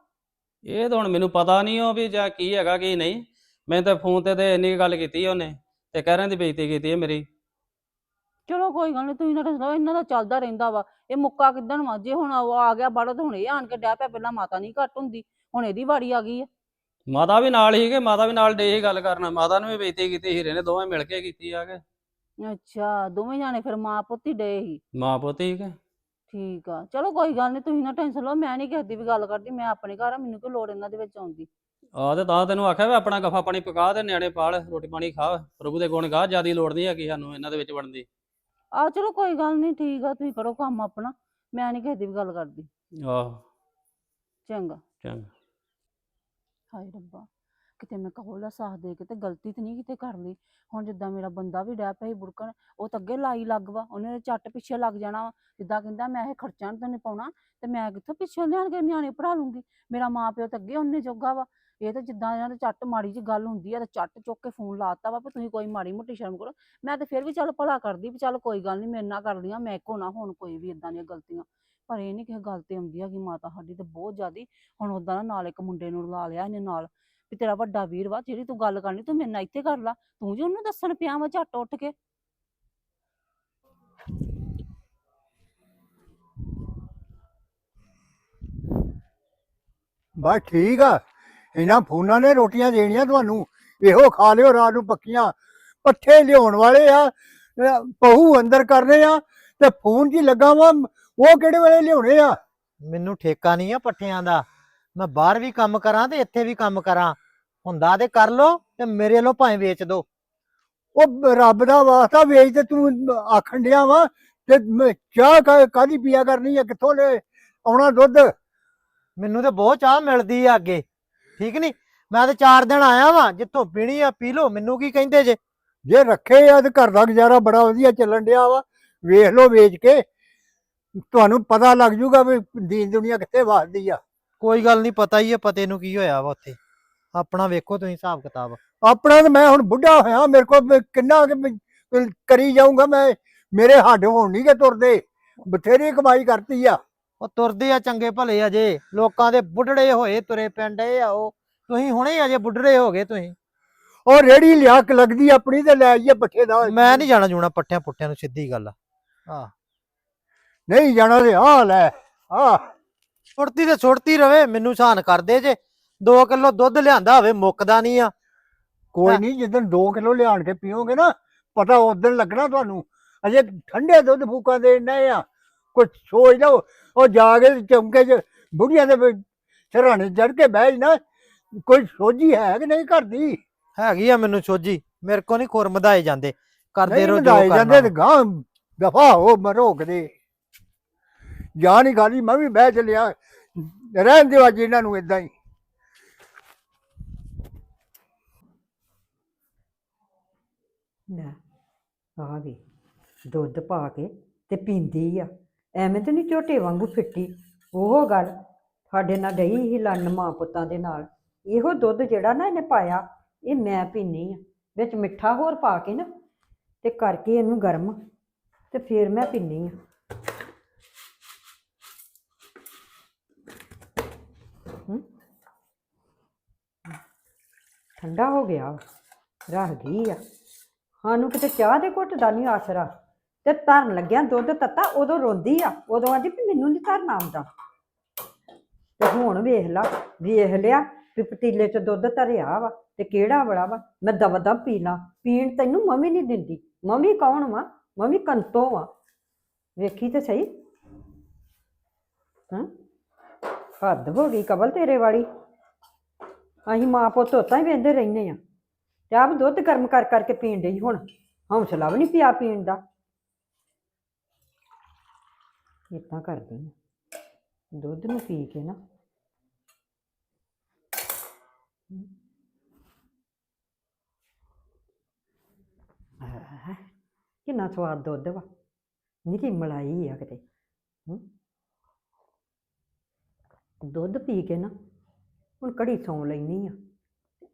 ਇਹ ਤਾਂ ਹੁਣ ਮੈਨੂੰ ਪਤਾ ਨਹੀਂ ਉਹ ਵੀ ਜਾਂ ਕੀ ਹੈਗਾ ਕੀ ਨਹੀਂ। ਮੈਂ ਤਾਂ ਫੋਨ ਤੇ ਤੇ ਇੰਨੀ ਗੱਲ ਕੀਤੀ ਉਹਨੇ ਤੇ ਕਹਿ ਦੀ ਬੇਇੱਜ਼ਤੀ ਕੀਤੀ ਹੈ ਮੇਰੀ। ਚਲੋ ਕੋਈ ਗੱਲ ਨਹੀਂ ਤੁਸੀਂ ਨਾ ਦੱਸੋ ਇਹਨਾਂ ਦਾ ਚੱਲਦਾ ਰਹਿੰਦਾ ਵਾ। ਇਹ ਮੁੱਕਾ ਕਿੱਦਣ ਵਾ? ਜੇ ਹੁਣ ਉਹ ਆ ਗਿਆ ਬੜਾ ਤੇ ਹੁਣ ਇਹ ਆਣ ਕੇ ਡਿਆ ਪਿਆ ਪਹਿਲਾਂ ਮਾਤਾ ਨਹੀਂ ਘੱਟ ਹੁੰਦੀ ਹੁਣ ਇਹਦੀ ਵਾਰੀ ਆ ਗਈ ਆ। ਮਾਤਾ ਵੀ ਨਾਲ ਹੀ ਕਿ ਮਾਤਾ ਵੀ ਨਾਲ ਡੇ ਹੀ ਗੱਲ ਕਰਨਾ। ਮਾਤਾ ਨੂੰ ਵੀ ਬੇਇੱਜ਼ਤੀ ਕੀਤੀ ਹੀਰੇ ਨੇ ਦੋਵੇਂ ਮਿਲ ਕੇ ਕੀਤੀ ਆ ਕੇ। ਅੱਛਾ ਦੋਵੇਂ ਜਾਣੇ ਫਿਰ ਮਾਂ ਪੁੱਤੀ ਡੇ ਹੀ ਮਾਂ ਪੁੱਤ ਹੀ ਕਿ। ਠੀਕ ਆ। ਚਲੋ ਕੋਈ ਗੱਲ ਨਹੀਂ ਤੁਸੀਂ ਨਾ ਟੈਨਸ਼ਨ ਲਓ ਮੈਂ ਨਹੀਂ ਕਿਸੇ ਦੀ ਵੀ ਗੱਲ ਕਰਦੀ ਮੈਂ ਆਪਣੇ ਘਰ ਆ ਮੈਨੂੰ ਕੋਈ ਲੋੜ ਇਹਨਾਂ ਦੇ ਵਿੱਚ ਆਉਣ ਦੀ ਆ ਤੇ ਤਾਂ ਤੈਨੂੰ ਆਖਿਆ ਵੀ ਆਪਣਾ ਗਫਾ ਪਾਣੀ ਪਕਾ ਤੇ ਨਿਆਣੇ ਪਾਲ ਰੋਟੀ ਪਾਣੀ ਖਾ ਪ੍ਰਭੂ ਦੇ ਗੁਣ ਗਾ ਜਿਆਦੀ ਲੋੜ ਨਹੀਂ ਹੈਗੀ ਸਾਨੂੰ ਇਹਨਾਂ ਦੇ ਵਿੱਚ ਵੜਨ ਦੀ। ਆ ਚਲੋ ਕੋਈ ਗੱਲ ਨਹੀਂ ਠੀਕ ਆ ਤੁਸੀਂ ਕਰੋ ਕੰਮ ਆਪਣਾ ਮੈਂ ਨਹੀਂ ਕਿਸੇ ਦੀ ਵੀ ਗੱਲ ਕਰਦੀ। ਆਹ। ਚੰਗਾ। ਚੰਗਾ। ਹਾਏ ਰੱਬਾ। ਕਿਤੇ ਮੈਂ ਕਹੋ ਦਾ ਸਾਥ ਦੇ ਕੇ ਤੇ ਗਲਤੀ ਤੇ ਨਹੀਂ ਕਿਤੇ ਕਰ ਲਈ। ਹੁਣ ਜਿੱਦਾਂ ਮੇਰਾ ਬੰਦਾ ਵੀ ਡੈ ਪਿਆ ਸੀ ਬੁੜਕਣ, ਉਹ ਤਾਂ ਅੱਗੇ ਲਾਈ ਲੱਗ ਵਾ, ਉਹਨੇ ਚੱਟ ਪਿੱਛੇ ਲੱਗ ਜਾਣਾ ਵਾ। ਜਿੱਦਾਂ ਕਹਿੰਦਾ ਮੈਂ ਇਹ ਖਰਚਾ ਨੀ ਤੈਨੂੰ ਪਾਉਣਾ, ਤੇ ਮੈਂ ਕਿੱਥੋਂ ਪਿੱਛੇ ਲਿਆਣ ਕੇ ਨਿਆਣੇ ਪੜਾ ਲੂੰਗੀ? ਮੇਰਾ ਮਾਂ ਪਿਓ ਤਾਂ ਅੱਗੇ ਉਹਨੇ ਜੋਗਾ ਵਾ। ਇਹ ਤਾਂ ਜਿੱਦਾਂ ਇਹਨਾਂ ਦੇ ਝੱਟ ਮਾੜੀ ਜੀ ਗੱਲ ਹੁੰਦੀ ਆ, ਤੇ ਚੱਟ ਚੁੱਕ ਕੇ ਫੋਨ ਲਾਤਾ ਵਾ ਵੀ ਤੁਸੀਂ ਕੋਈ ਮਾੜੀ ਮੋਟੀ ਸ਼ਰਮ ਕਰੋ। ਮੈਂ ਤੇ ਫਿਰ ਵੀ ਚੱਲ ਭਲਾ ਕਰਦੀ ਵੀ ਚੱਲ ਕੋਈ ਗੱਲ ਨਹੀਂ ਮੇਰੇ ਨਾਲ ਕਰ ਲੀਆਂ ਮੈਂ ਕੋ ਨਾ ਹੁਣ ਕੋਈ ਵੀ ਇਦਾਂ ਦੀਆਂ ਗਲਤੀਆਂ। ਪਰ ਇਹ ਨਹੀਂ ਕਿਸੇ ਗੱਲ ਤੇ ਆਉਂਦੀ ਹੈਗੀ, ਮਾਤਾ ਸਾਡੀ ਤੇ ਬਹੁਤ ਜ਼ਿਆਦੀ, ਹੁਣ ਉਦਾਂ ਨਾ ਨਾਲ ਇੱਕ ਮੁੰਡੇ ਨੂੰ ਲਾ ਲਿਆ ਇਹਨੇ ਨਾਲ। ਵੀ ਤੇਰਾ ਵੱਡਾ ਵੀਰ ਵਾ ਜਿਹੜੀ ਤੂੰ ਗੱਲ ਕਰਨੀ ਤੂੰ ਮੇਰੇ ਨਾਲ ਇੱਥੇ ਕਰ ਲਾ। ਤੂੰ ਜੀ ਉਹਨੂੰ ਦੱਸਣ ਪਿਆ ਵਾ ਝੱਟ ਉੱਠ ਕੇ। ਬਸ ਠੀਕ ਆ। ਇਹਨਾਂ ਫੋਨਾਂ ਨੇ ਰੋਟੀਆਂ ਦੇਣੀਆਂ ਤੁਹਾਨੂੰ। ਇਹੋ ਖਾ ਲਿਓ ਰਾਤ ਨੂੰ ਪੱਕੀਆਂ। ਪੱਠੇ ਲਿਆਉਣ ਵਾਲੇ ਆ ਪਹੂ ਅੰਦਰ ਕਰਨੇ ਆ ਤੇ ਫੋਨ ਹੀ ਲੱਗਾ ਵਾ ਉਹ ਕਿਹੜੇ ਵੇਲੇ ਲਿਆਉਣੇ ਆ? ਮੈਨੂੰ ਠੇਕਾ ਨਹੀਂ ਆ ਪੱਠਿਆਂ ਦਾ। ਮੈਂ ਬਾਹਰ ਵੀ ਕੰਮ ਕਰਾਂ ਤੇ ਇੱਥੇ ਵੀ ਕੰਮ ਕਰਾਂ। ਹੁੰਦਾ ਤੇ ਕਰ ਲੋ ਤੇ ਮੇਰੇ ਵੱਲੋਂ ਭਾਵੇਂ ਵੇਚ ਦੋ। ਉਹ ਰੱਬ ਦਾ ਵਾਸਤਾ ਵੇਚ ਤੇ ਤੂੰ ਆਖਣ ਡਿਆ ਵਾ ਤੇ ਮੈਂ ਚਾਹ ਕਾ- ਕਾਹਦੀ ਪੀਆ ਕਰਨੀ ਆ, ਕਿੱਥੋਂ ਲੈ ਆਉਣਾ ਦੁੱਧ? ਮੈਨੂੰ ਤੇ ਬਹੁਤ ਚਾਹ ਮਿਲਦੀ ਆ ਅੱਗੇ, ਠੀਕ ਨਹੀਂ ਮੈਂ ਤੇ 4 ਦਿਨ ਆਇਆ ਵਾਂ, ਜਿੱਥੋਂ ਪੀਣੀ ਆ ਪੀ ਲੋ ਮੈਨੂੰ ਕੀ ਕਹਿੰਦੇ ਜੇ? ਜੇ ਰੱਖੇ ਆ ਤੇ ਘਰ ਦਾ ਗੁਜ਼ਾਰਾ ਬੜਾ ਵਧੀਆ ਚੱਲਣ ਡਿਆ ਵਾ, ਵੇਖ ਲੋ ਵੇਚ ਕੇ, ਤੁਹਾਨੂੰ ਪਤਾ ਲੱਗ ਜੂਗਾ ਵੀ ਦੀਨ ਦੁਨੀਆ ਕਿੱਥੇ ਵੱਸਦੀ ਆ। ਕੋਈ ਗੱਲ ਨਹੀਂ ਪਤਾ ਹੀ ਆ, ਪਤੇ ਨੂੰ ਕੀ ਹੋਇਆ ਵਾ ਉੱਥੇ। ਆਪਣਾ ਵੇਖੋ ਤੁਸੀਂ ਹਿਸਾਬ ਕਿਤਾਬ। ਆਪਣਾ ਤੇ ਮੈਂ ਹੁਣ ਬੁੱਢਾ ਹੋਇਆ ਮੇਰੇ ਕੋਲ ਕਿੰਨਾ ਕੁ ਕਰੀ ਜਾਊਂਗਾ ਮੈਂ ਮੇਰੇ ਹੱਡ ਹੋਣ ਨਹੀਂ ਗੇ ਤੁਰਦੇ ਬਥੇਰੀ ਕਮਾਈ ਕਰਤੀ ਆ। ਉਹ ਤੁਰਦੇ ਆ ਚੰਗੇ ਭਲੇ ਅਜੇ ਲੋਕਾਂ ਦੇ ਬੁੱਢੜੇ ਹੋਏ ਤੁਰੇ ਪਿੰਡੇ ਆ ਉਹ। ਤੁਸੀਂ ਹੁਣੇ ਅਜੇ ਬੁੱਢੜੇ ਹੋ ਗਏ ਤੁਸੀਂ। ਉਹ ਰੇੜੀ ਲਿਆ ਕੇ ਲੱਗਦੀ ਆਪਣੀ ਤੇ ਲੈ ਆਈਏ ਪੱਠੇ ਦਾ। ਮੈਂ ਨਹੀਂ ਜਾਣਾ ਜੂਣਾ ਪੱਠਿਆਂ ਪੁੱਠਿਆਂ ਨੂੰ ਸਿੱਧੀ ਗੱਲ। ਆ ਨਹੀਂ ਜਾਣਾ ਤੇ ਆ ਲੈ ਆ ਸੁੱਟਤੀ ਤੇ ਸੁੱਟਤੀ ਰਵੇ ਮੈਨੂੰ ਸਾਨ ਕਰਦੇ ਜੇ। 2 ਕਿਲੋ ਦੁੱਧ ਲਿਆਂਦਾ ਹੋਵੇ ਮੁੱਕਦਾ ਨਹੀਂ ਆ। ਕੋਈ। ਨਹੀਂ ਜਿੱਦਣ 2 ਕਿਲੋ ਲਿਆਣ ਕੇ ਪੀਓਗੇ ਨਾ ਪਤਾ ਉਦੋਂ ਲੱਗਣਾ ਤੁਹਾਨੂੰ। ਅਜੇ ਠੰਡੇ ਦੁੱਧ ਫੂਕਾਂ ਦੇ ਨਹੀਂ ਆ। ਕੁਝ ਸੋਚ ਲਓ ਉਹ ਜਾ ਕੇ ਚੌਂਕੇ 'ਚ ਬੁੜੀਆਂ ਦੇ ਸਿਰਹਾਣੇ ਚੜ ਕੇ ਬਹਿ ਨਾ ਕੋਈ ਸੋਝੀ ਹੈ ਕਿ ਨਹੀਂ ਕਰਦੀ ਹੈਗੀ ਆ ਮੈਨੂੰ ਸੋਝੀ ਮੇਰੇ ਕੋ ਨਹੀਂ ਖੁਰ ਮਧਾਏ ਜਾਂਦੇ। ਕਰਦੇ ਰਹੋ ਜੋ ਜਾਂਦੇ ਤੇ ਗਾਂ ਦਫਾ ਹੋ ਮਰੋਕਦੇ ਜਾਨ ਹੀ ਖਾਲੀ ਮੈਂ ਵੀ ਬਹਿ ਚਲਿਆ। ਰਹਿਣ ਦਿਓ ਅੱਜ ਇਹਨਾਂ ਨੂੰ ਇਦਾਂ ਹੀ। ਲੈ, ਆ ਗਈ ਦੁੱਧ ਪਾ ਕੇ ਤੇ ਪੀਂਦੀ ਆ। ਐਵੇਂ ਤੇ ਨਹੀਂ ਝੋਟੇ ਵਾਂਗੂ ਫਿੱਟੀ। ਉਹ ਗੱਲ, ਸਾਡੇ ਨਾਲ ਡਈ ਹੀ ਲੰਨ ਮਾਂ ਪੁੱਤਾਂ ਦੇ ਨਾਲ। ਇਹੋ ਦੁੱਧ ਜਿਹੜਾ ਨਾ ਇਹਨੇ ਪਾਇਆ, ਇਹ ਮੈਂ ਪੀਨੀ ਆ। ਵਿੱਚ ਮਿੱਠਾ ਹੋਰ ਪਾ ਕੇ ਨਾ, ਤੇ ਕਰਕੇ ਇਹਨੂੰ ਗਰਮ, ਤੇ ਫਿਰ ਮੈਂ ਪੀਨੀ ਆ। ਠੰਡਾ ਹੋ ਗਿਆ ਰੱਖ ਗਈ ਆ। ਸਾਨੂੰ ਕਿਤੇ ਚਾਹ ਦੇ ਘੁੱਟ ਦਾ ਨਹੀਂ ਆਸਰਾ। ਤੇ ਧਰਨ ਲੱਗਿਆ ਦੁੱਧ ਤੱਤਾ, ਉਦੋਂ ਰੋਂਦੀ ਆ। ਉਦੋਂ ਆਂਦੀ ਵੀ ਮੈਨੂੰ ਨਹੀਂ ਧਰਨਾ ਆਉਂਦਾ। ਤੇ ਹੁਣ ਵੇਖ ਲਾ, ਵੇਖ ਲਿਆ ਵੀ ਪਤੀਲੇ 'ਚ ਦੁੱਧ ਧਰਿਆ ਵਾ ਤੇ ਕਿਹੜਾ ਬੜਾ ਵਾ। ਮੈਂ ਦਵਾ ਦਵ ਪੀ ਲਾਂ ਪੀਣ ਤੈਨੂੰ ਮੰਮੀ ਨਹੀਂ ਦਿੰਦੀ। ਮੰਮੀ ਕੌਣ ਵਾ? ਮੰਮੀ ਕੰਤੋਂ ਵਾ। ਵੇਖੀ ਤੇ ਸਹੀ। ਹਾਂ? ਹੱਦ ਹੋ ਗਈ ਕਬਲ ਤੇਰੇ ਵਾਲੀ। ਅਸੀਂ ਮਾਂ ਪੁੱਤ ਉਤਾਂ ਹੀ ਵੇਂਦੇ ਰਹਿੰਦੇ ਆ। ਤੇ ਆਪ ਦੁੱਧ ਗਰਮ ਕਰ ਕਰਕੇ ਪੀਣ ਡਈ ਹੁਣ। ਹੌਸਲਾ ਵੀ ਨਹੀਂ ਪਿਆ ਪੀਣ ਦਾ। ਇਦਾਂ ਕਰਦੀ ਆ। ਦੁੱਧ ਨੂੰ ਪੀ ਕੇ ਨਾ। ਕਿੰਨਾ ਸਵਾਦ ਦੁੱਧ ਵਾ। ਨਿੱਕੀ ਮਲਾਈ ਆ ਕਿਤੇ। ਦੁੱਧ ਪੀ ਕੇ ਨਾ, ਹੁਣ ਕੜੀ ਸੌਂ ਲੈਣੀ ਆ।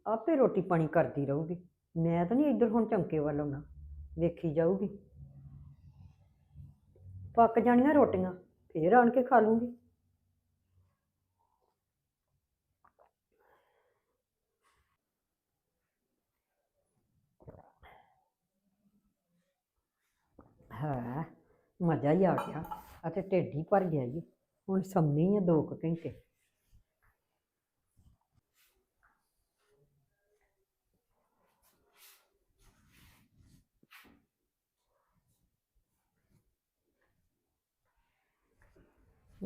ਆਪੇ ਰੋਟੀ ਪਾਣੀ ਕਰਦੀ ਰਹੂਗੀ। ਮੈਂ ਤਾਂ ਨਹੀਂ ਇੱਧਰ ਹੁਣ ਚੌਂਕੇ ਵੱਲ ਆਉਣਾ। ਵੇਖੀ ਜਾਊਗੀ। ਪੱਕ ਜਾਣੀਆਂ ਰੋਟੀਆਂ, ਫੇਰ ਆਣ ਕੇ ਖਾ ਲੂੰਗੀ। ਹਾਂ, ਮਜ਼ਾ ਹੀ ਆ ਗਿਆ। ਅਤੇ ਢਿੱਡ ਹੀ ਭਰ ਗਿਆ ਜੀ। ਹੁਣ ਸੰਨੀ ਆ ਦੋ ਕੁ ਘੰਟੇ।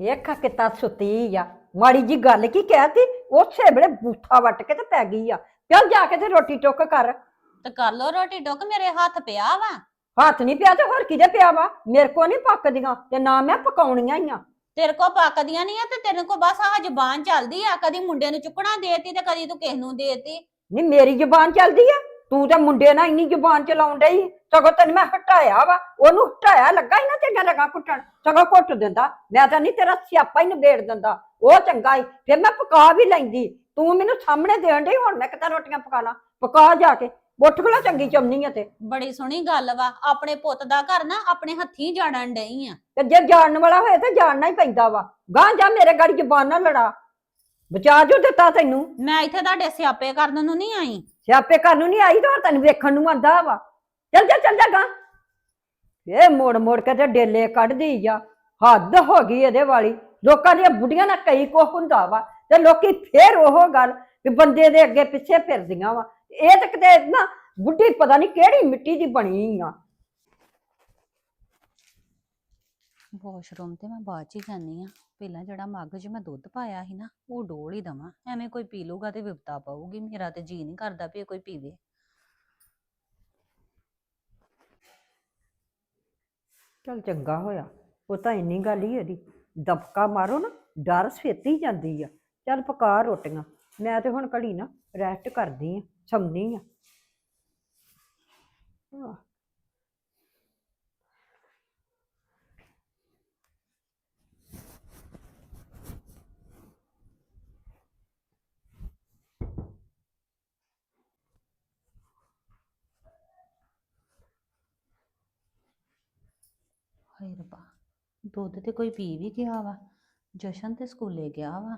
ਵੇਖਾ ਕਿਤਾ ਸੁੱਤੀ ਆ। ਮਾੜੀ ਜੀ ਗੱਲ ਕੀ ਕਹਿਤੀ? ਉਸੇ ਵੇਲੇ ਬੂਥਾ ਵੱਟ ਕੇ ਤੇ ਪੈ ਗਈ ਆ। ਚੱਲ ਜਾ ਕੇ ਤੇ ਰੋਟੀ ਟੁੱਕ ਕਰ। ਤੇ ਕਰ ਲੋ ਰੋਟੀ ਟੁੱਕ ਮੇਰੇ ਹੱਥ ਪਿਆ ਵਾ। ਹੱਥ ਨਹੀਂ ਪਿਆ ਤੇ ਹੋਰ ਕਿਹਦੇ ਪਿਆ ਵਾ? ਮੇਰੇ ਕੋ ਨਹੀਂ ਪੱਕਦੀਆਂ ਤੇ ਨਾ ਮੈਂ ਪਕਾਉਣੀਆਂ ਹੀ ਆ। ਤੇਰੇ ਕੋ ਪੱਕਦੀਆਂ ਨਹੀਂ ਆ ਤੇ ਤੇਰੇ ਕੋ ਬਸ ਆਹ ਜ਼ਬਾਨ ਚੱਲਦੀ ਆ। ਕਦੀ ਮੁੰਡੇ ਨੂੰ ਚੁੱਕਣਾ ਦੇਤੀ ਤੇ ਕਦੀ ਤੂੰ ਕਿਸ ਨੂੰ ਦੇਤੀ। ਨਹੀਂ ਮੇਰੀ ਜ਼ੁਬਾਨ ਚੱਲਦੀ ਆ। ਤੂੰ ਤਾਂ ਮੁੰਡੇ ਨਾਲ ਇੰਨੀ ਜ਼ੁਬਾਨ ਚਲਾਉਣ ਡਈ ਸਗੋਂ ਤੈਨੂੰ ਮੈਂ ਹਟਾਇਆ ਵਾ ਉਹਨੂੰ ਹਟਾਇਆ ਲੱਗਾ ਹੀ ਨਾ ਚੰਗਾ ਲੱਗਾ ਕੁੱਟਣ ਸਗੋਂ ਕੁੱਟ ਦਿੰਦਾ ਮੈਂ ਤਾਂ ਨਹੀਂ ਤੇਰਾ ਸਿਆਪਾ ਹੀ ਨਿਬੇੜ ਦਿੰਦਾ ਉਹ ਚੰਗਾ ਹੀ ਫਿਰ ਮੈਂ ਪਕਾ ਵੀ ਲੈਂਦੀ ਤੂੰ ਮੈਨੂੰ ਸਾਹਮਣੇ ਦੇਣ ਡਈ ਹੁਣ ਮੈਂ ਕਿਤਾ ਰੋਟੀਆਂ ਪਕਾ ਲਾਂ ਪਕਾ ਜਾ ਕੇ ਉੱਠ ਖਲਾ ਚੰਗੀ ਚੰਨੀ ਆ ਤੇ। ਬੜੀ ਸੋਹਣੀ ਗੱਲ ਵਾ ਆਪਣੇ ਪੁੱਤ ਦਾ ਘਰ ਨਾ ਆਪਣੇ ਹੱਥੀਂ ਜਾਣਨ ਡਈ ਆ। ਤੇ ਜੇ ਜਾਣਨ ਵਾਲਾ ਹੋਏ ਤਾਂ ਜਾਣਨਾ ਹੀ ਪੈਂਦਾ ਵਾ ਗਾਂ ਜਾ ਮੇਰੇ ਗਾੜੀ ਜ਼ਬਾਨ ਨਾਲ ਲੜਾ। ਬਚਾ ਜੋ ਦਿੱਤਾ ਤੈਨੂੰ। ਮੈਂ ਇੱਥੇ ਤੁਹਾਡੇ ਸਿਆਪੇ ਕਰਨ ਨੂੰ ਨਹੀਂ ਆਈ। ਸਿਆਪੇ ਕਰਨ ਨੂੰ ਨਹੀਂ ਆਈ ਤਾਂ ਤੈਨੂੰ ਵੇਖਣ ਨੂੰ ਆਂਦਾ ਵਾ। ਚੱਲ ਜਾ ਚੱਲ ਜਾ ਗਾਂ। ਇਹ ਮੋੜ ਮੋੜ ਕੇ ਤੇ ਡੇਲੇ ਕੱਢਦੀ ਆ। ਹੱਦ ਹੋ ਗਈ ਇਹਦੇ ਵਾਲੀ। ਲੋਕਾਂ ਦੀਆਂ ਬੁੱਢੀਆਂ ਨਾਲ ਕਈ ਕੁਛ ਹੁੰਦਾ ਵਾ ਤੇ ਲੋਕੀ ਫੇਰ ਉਹ ਗੱਲ ਵੀ ਬੰਦੇ ਦੇ ਅੱਗੇ ਪਿੱਛੇ ਫਿਰਦੀਆਂ ਵਾ। ਇਹ ਤਾਂ ਕਿਤੇ ਨਾ ਬੁੱਢੀ ਪਤਾ ਨਹੀਂ ਕਿਹੜੀ ਮਿੱਟੀ ਦੀ ਬਣੀ ਆ। ਵਾਸ਼ਰੂਮ ਤੇ ਮੈਂ ਬਾਅਦ ਚ ਹੀ ਜਾਂਦੀ ਆ ਪਹਿਲਾਂ ਜਿਹੜਾ ਮੱਗ 'ਚ ਮੈਂ ਦੁੱਧ ਪਾਇਆ ਸੀ ਨਾ ਉਹ ਡੋਲ ਹੀ ਦਵਾਂ। ਐਵੇਂ ਕੋਈ ਪੀ ਲੂਗਾ ਤੇ ਵਿਪਤਾ ਪਾਊਗੀ। ਮੇਰਾ ਤੇ ਜੀ ਨਹੀਂ ਕਰਦਾ ਵੀ ਇਹ ਕੋਈ ਪੀਵੇ। ਚੱਲ ਚੰਗਾ ਹੋਇਆ। ਉਹ ਤਾਂ ਇੰਨੀ ਗੱਲ ਹੀ ਇਹਦੀ। ਦਬਕਾ ਮਾਰੋ ਨਾ ਡਰ ਛੇਤੀ ਜਾਂਦੀ ਆ। ਚੱਲ ਪਕਾ ਰੋਟੀਆਂ। ਮੈਂ ਤੇ ਹੁਣ ਘੜੀ ਨਾ ਰੈਸਟ ਕਰਦੀ ਆ ਸੌਂਦੀ ਆ। ਆਹ, ਹਾਏ ਰੱਬਾ, ਦੁੱਧ ਤੇ ਕੋਈ ਪੀ ਵੀ ਗਿਆ ਵਾ, ਜਸ਼ਨ ਤੇ ਸਕੂਲੇ ਗਿਆ ਵਾ,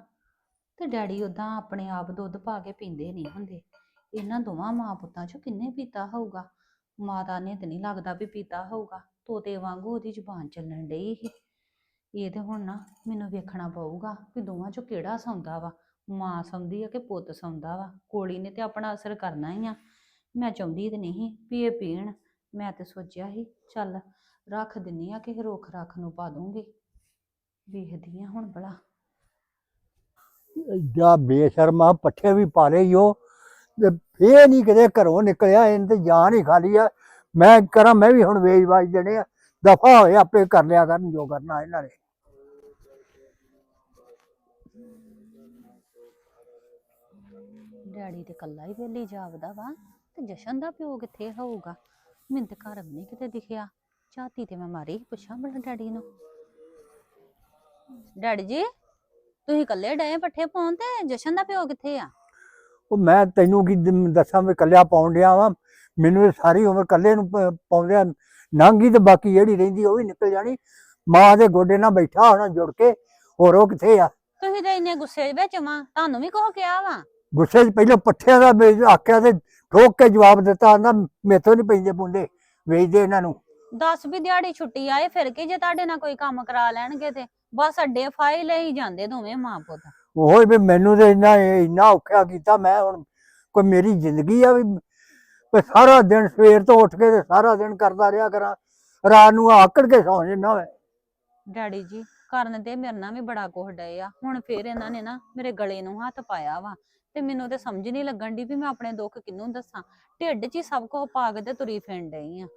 ਤੇ ਡੈਡੀ ਉਦਾਂ ਆਪਣੇ ਆਪ ਦੁੱਧ ਪਾ ਕੇ ਪੀਂਦੇ ਨਹੀਂ ਹੁੰਦੇ। ਇਹਨਾਂ ਦੋਵਾਂ ਮਾਂ ਪੁੱਤਾਂ ਚੋਂ ਕਿੰਨੇ ਪੀਤਾ ਹੋਊਗਾ? ਮਾਤਾ ਨੇ ਤੇ ਨਹੀਂ ਲੱਗਦਾ ਵੀ ਪੀਤਾ ਹੋਊਗਾ, ਤੋਤੇ ਵਾਂਗੂ ਉਹਦੀ ਜ਼ੁਬਾਨ ਚੱਲਣ ਡਈ ਸੀ। ਇਹ ਤੇ ਹੁਣ ਨਾ ਮੈਨੂੰ ਵੇਖਣਾ ਪਊਗਾ ਵੀ ਦੋਵਾਂ ਚੋਂ ਕਿਹੜਾ ਸੌਂਦਾ ਵਾ, ਮਾਂ ਸੌਂਦੀ ਆ ਕਿ ਪੁੱਤ ਸੌਂਦਾ ਵਾ? ਕੋਲੀ ਨੇ ਤੇ ਆਪਣਾ ਅਸਰ ਕਰਨਾ ਹੀ ਆ। ਮੈਂ ਚਾਹੁੰਦੀ ਤੇ ਨਹੀਂ ਵੀ ਇਹ ਪੀਣ, ਮੈਂ ਤੇ ਸੋਚਿਆ ਸੀ, ਚੱਲ ਰੱਖ ਦਿੰਨੀ ਆ ਕਿਸੇ ਰੁੱਖ ਰੱਖ ਨੂੰ ਪਾ ਦੂੰਗੀ। ਵੇਖਦੀ ਆ ਹੁਣ ਭਲਾ ਜਾ ਬੇਸ਼ਰਮਾ ਪੱਠੇ ਵੀ ਪਾਲੇ ਈ ਉਹ ਤੇ ਫੇਰ ਨਹੀਂ ਕਿਤੇ ਘਰੋਂ ਨਿਕਲਿਆ ਇਹਨੇ ਤੇ ਜਾਨ ਹੀ ਖਾਲੀ ਆ। ਮੈਂ ਕਰਾਂ ਮੈਂ ਵੀ ਹੁਣ ਵੇਚ ਵਾਜ ਦੇਣੇ ਆ। ਦਫਾ ਹੋਏ ਆਪੇ ਕਰ ਲਿਆ ਕਰਨ ਜੋ ਕਰਨਾ ਇਹਨਾਂ ਨੇ। ਡੈਡੀ ਤੇ ਕੱਲਾ ਹੀ ਵੇਲੀ ਜਾਵਦਾ ਵਾ ਤੇ ਜਸ਼ਨ ਦਾ ਪਿਓ ਕਿੱਥੇ ਹੋਊਗਾ? ਮੈਨੂੰ ਤੇ ਘਰ ਵੀ ਨਹੀਂ ਕਿਤੇ ਦਿਖਿਆ। ਝਾਤੀ ਤੇ ਮੈਂ ਮਾਰੀ ਪੁੱਛਾਂ ਬੜਾ ਡੈਡੀ ਨੂੰ। ਡੈਡੀ ਜੀ ਤੁਸੀਂ ਇਕੱਲੇ ਡਏ ਪੱਠੇ ਪਾਉਣ ਤੇ? ਜਸ਼ਨ ਦਾ ਪਿਓ ਕਿੱਥੇ ਆ? ਉਹ ਮੈਂ ਤੈਨੂੰ ਕੀ ਦੱਸਾਂ ਮੈਂ ਕੱਲਿਆ ਪਾਉਣ ਡਿਆ ਵਾਂ। ਮੈਨੂੰ ਇਹ ਸਾਰੀ ਉਮਰ ਕੱਲੇ ਨੂੰ ਪ- ਪਾਉਂਦਿਆਂ ਨਾਂਗੀ ਤੇ ਬਾਕੀ ਜਿਹੜੀ ਰਹਿੰਦੀ ਉਹ ਵੀ ਨਿਕਲ ਜਾਣੀ। ਮਾਂ ਦੇ ਗੋਡੇ ਨਾਲ ਬੈਠਾ ਹੋਣਾ ਜੁੜ ਕੇ। ਹੋਰ ਉਹ ਕਿੱਥੇ ਆ? ਤੁਸੀਂ ਤੇ ਇੰਨੇ ਗੁੱਸੇ ਵਿੱਚ ਵਾਂ। ਤੁਹਾਨੂੰ ਵੀ ਕੁਛ ਕਿਹਾ ਵਾ? ਗੁੱਸੇ 'ਚ ਪਹਿਲਾਂ ਪੱਠਿਆਂ ਦਾ ਆਖਿਆ ਤੇ ਠੋਕ ਕੇ ਜਵਾਬ ਦਿੱਤਾ। ਆਂਦਾ ਮੇਥੋਂ ਨਹੀਂ ਪੈਂਦੇ ਪੁੰਦੇ। ਵੇਚਦੇ ਇਹਨਾਂ ਨੂੰ। ਦੱਸ ਵੀ ਦਿਹਾੜੀ ਛੁੱਟੀ ਆਏ ਫਿਰ ਕੇ ਜੇ ਤੁਹਾਡੇ ਨਾਲ ਕੋਈ ਕੰਮ ਕਰਾ ਲੈਣਗੇ ਤੇ? ਬਸ ਅੱਡੇ ਫਾਈਲ ਹੀ ਜਾਂਦੇ ਦੋਵੇਂ ਮਾਂ ਪੁੱਤ। ਉਹ ਵੀ ਮੈਨੂੰ ਤੇ ਇੰਨਾ ਇੰਨਾ ਔਖਾ ਕੀਤਾ ਮੈਂ ਹੁਣ ਕੋਈ ਮੇਰੀ ਜ਼ਿੰਦਗੀ ਆ ਵੀ ਵੀ ਸਾਰਾ ਦਿਨ ਸਵੇਰ ਤੋਂ ਉੱਠ ਕੇ ਤੇ ਸਾਰਾ ਦਿਨ ਕਰਦਾ ਰਿਹਾ ਕਰਾਂ। ਰਾਤ ਨੂੰ ਆਕੜ ਕੇ ਸੌਂ ਜਾਂਦਾ ਮੈਂ। ਡੈਡੀ ਜੀ ਕਰਨ ਤੇ ਮੇਰੇ ਨਾਲ ਵੀ ਬੜਾ ਕੁਛ ਡਏ ਆ। ਹੁਣ ਫੇਰ ਇਹਨਾਂ ਨੇ ਨਾ ਮੇਰੇ ਗਲੇ ਨੂੰ ਹੱਥ ਪਾਇਆ ਵਾ ਤੇ ਮੈਨੂੰ ਤੇ ਸਮਝ ਨਹੀਂ ਲੱਗਣ ਦੀ ਵੀ ਮੈਂ ਆਪਣੇ ਦੁੱਖ ਕਿਹਨੂੰ ਦੱਸਾਂ। ਢਿੱਡ 'ਚ ਹੀ ਸਭ ਕੁਝ ਪਾ ਕੇ ਤੇ ਤੁਰੀ ਫਿਰਨ ਡਈ ਆ।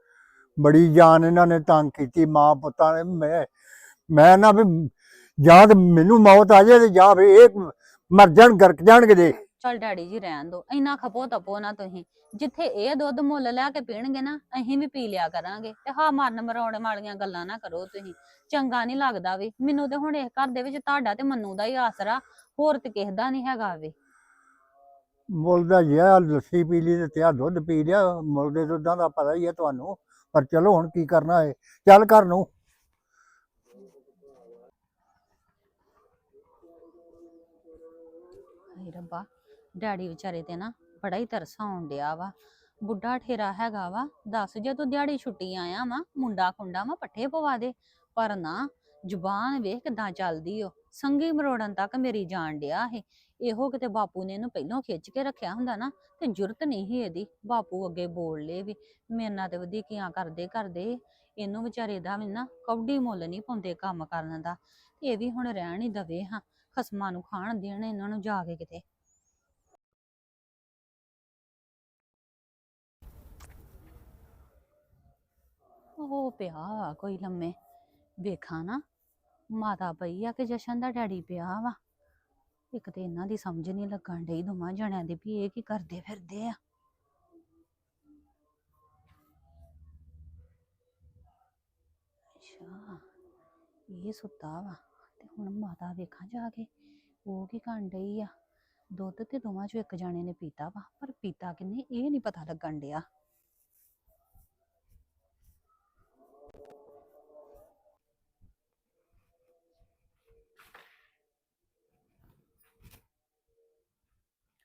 ਬੜੀ ਜਾਨ ਇਹਨਾਂ ਨੇ ਤੰਗ ਕੀਤੀ ਮਾਂ ਪੁੱਤਾਂ ਨੇ ਮੈਂ ਮੈਂ ਨਾ ਵੀ ਜਾਂ ਤੇ ਮੈਨੂੰ ਮੌਤ ਆ ਜਾਏ ਤੇ ਜਾਂ ਵੀ ਇਹ ਮਰ ਜਾਣ ਗਰਕ ਜਾਣਗੇ ਦੇ ਚਲ ਡੈਡੀ ਜੀ ਰਹਿਣ ਦੋ ਇੰਨਾ ਖਪੋ ਤਪੋ ਨਾ ਤੁਸੀਂ ਜਿੱਥੇ ਇਹ ਦੁੱਧ ਮੁੱਲ ਲੈ ਕੇ ਪੀਣਗੇ ਨਾ ਅਸੀਂ ਵੀ ਪੀ ਲਿਆ ਕਰਾਂਗੇ ਤੇ ਹਾਂ ਮਰਨ ਮਰਾਉਣ ਵਾਲੀਆਂ ਗੱਲਾਂ ਨਾ ਕਰੋ ਤੁਸੀਂ ਚੰਗਾ ਨਹੀਂ ਲੱਗਦਾ ਵੀ ਮੈਨੂੰ ਤੇ ਹੁਣ ਇਸ ਘਰ ਦੇ ਵਿੱਚ ਤੁਹਾਡਾ ਤੇ ਮੰਨੂ ਦਾ ਹੀ ਆਸਰਾ ਹੋਰ ਤੇ ਕਿਸੇ ਦਾ ਨਹੀਂ ਹੈਗਾ ਵੇ। ਮੁੱਲ ਦਾ ਜਿਆ ਲੱਸੀ ਪੀ ਲਈ ਤੇ ਤਿਆ ਦੁੱਧ ਪੀ ਲਿਆ ਮੁੱਲ ਦੇ ਦੁੱਧਾਂ ਦਾ ਪਤਾ ਹੀ ਹੈ ਤੁਹਾਨੂੰ। ਪਰ ਚਲੋ ਹੁਣ ਕੀ ਕਰਨਾ ਹੈ? ਚੱਲ ਘਰ ਨੂੰ। ਹਾਏ ਰੱਬਾ, ਡੈਡੀ ਵਿਚਾਰੇ ਤੇ ਨਾ ਬੜਾ ਹੀ ਤਰਸ ਆਉਣ ਡਿਆ ਵਾ। ਬੁੱਢਾ ਠੇਰਾ ਹੈਗਾ ਵਾ, ਦੱਸ ਜੇ ਤੂੰ ਦਿਹਾੜੀ ਛੁੱਟੀ ਆਇਆ ਵਾ, ਮੁੰਡਾ ਖੁੰਡਾ ਵਾ, ਪੱਠੇ ਪਵਾ ਦੇ। ਪਰ ਨਾ ਜ਼ੁਬਾਨ ਵੇਖ ਕਿਦਾਂ ਚੱਲਦੀ ਓ। ਸੰਗੀ ਮਰੋੜਨ ਤੱਕ ਮੇਰੀ ਜਾਣ ਡਿਆ ਇਹ। ਇਹੋ ਕਿਤੇ ਬਾਪੂ ਨੇ ਇਹਨੂੰ ਪਹਿਲਾਂ ਖਿੱਚ ਕੇ ਰੱਖਿਆ ਹੁੰਦਾ ਨਾ, ਤੇ ਜੁਰਤ ਨਹੀਂ ਸੀ ਇਹਦੀ, ਬਾਪੂ ਅੱਗੇ ਬੋਲ ਲੇ ਵੀ ਮੇਰੇ ਨਾਲ ਤੇ ਵਧੀਕੀਆਂ ਕਰਦੇ ਕਰਦੇ, ਇਹਨੂੰ ਵਿਚਾਰੇ ਦਾ ਵੀ ਨਾ ਕੌਡੀ ਮੁੱਲ ਨਹੀਂ ਪਾਉਂਦੇ ਕੰਮ ਕਰਨ ਦਾ ਇਹ ਵੀ ਹੁਣ ਰਹਿਣ ਹੀ ਦਵੇ ਹਾਂ, ਖਸਮਾਂ ਨੂੰ ਖਾਣ ਦੇਣ ਇਹਨਾਂ ਨੂੰ ਜਾ ਕੇ ਕਿਤੇ। ਉਹ ਪਿਆ ਵਾ ਕੋਈ ਲੰਮੇ, ਵੇਖਾਂ ਨਾ, ਮਾਤਾ ਪਈ ਆ ਕਿ ਜਸ਼ਨ ਦਾ ਡੈਡੀ ਪਿਆ ਵਾ। ਇੱਕ ਤੇ ਇਹਨਾਂ ਦੀ ਸਮਝ ਨਹੀਂ ਲੱਗਣ ਡਈ ਦੋਵਾਂ ਜਣਿਆਂ ਦੀ ਵੀ ਇਹ ਕੀ ਕਰਦੇ ਫਿਰਦੇ ਆ। ਅੱਛਾ, ਇਹ ਸੁੱਤਾ ਵਾ ਤੇ ਹੁਣ ਮਾਤਾ ਵੇਖਾਂ ਜਾ ਕੇ, ਉਹ ਕੀ ਕਰਨ ਡਈ ਆ? ਦੁੱਧ ਤੇ ਦੋਵਾਂ ਚੋਂ ਇੱਕ ਜਾਣੇ ਨੇ ਪੀਤਾ ਵਾ, ਪਰ ਪੀਤਾ ਕਿੰਨੇ, ਇਹ ਨਹੀਂ ਪਤਾ ਲੱਗਣ ਡਿਆ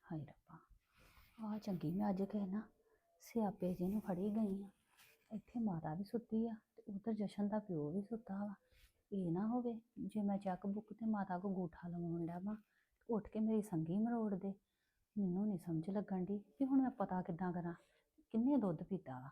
ਹਾਏ ਰੱਬਾ ਆ ਚੰਗੀ, ਮੈਂ ਅੱਜ ਕਿਸੇ ਨਾ ਸਿਆਪੇ ਜੀ ਨੂੰ ਫੜੀ ਗਈ ਆ। ਇੱਥੇ ਮਾਤਾ ਵੀ ਸੁੱਤੀ ਆ ਤੇ ਉਧਰ ਜਸ਼ਨ ਦਾ ਪਿਓ ਵੀ ਸੁੱਤਾ ਵਾ। ਇਹ ਨਾ ਹੋਵੇ, ਜੇ ਮੈਂ ਚੈੱਕ ਬੁੱਕ ਤੇ ਮਾਤਾ ਕੋ ਗੂਠਾ ਲਵਾਉਣ ਡਿਆ ਵਾ ਉੱਠ ਕੇ ਮੇਰੀ ਸੰਗੀ ਮਰੋੜ ਦੇ। ਮੈਨੂੰ ਨਹੀਂ ਸਮਝ ਲੱਗਣ ਦੀ ਕਿ ਹੁਣ ਮੈਂ ਪਤਾ ਕਿੱਦਾਂ ਕਰਾਂ, ਕਿੰਨੇ ਦੁੱਧ ਪੀਤਾ ਵਾ।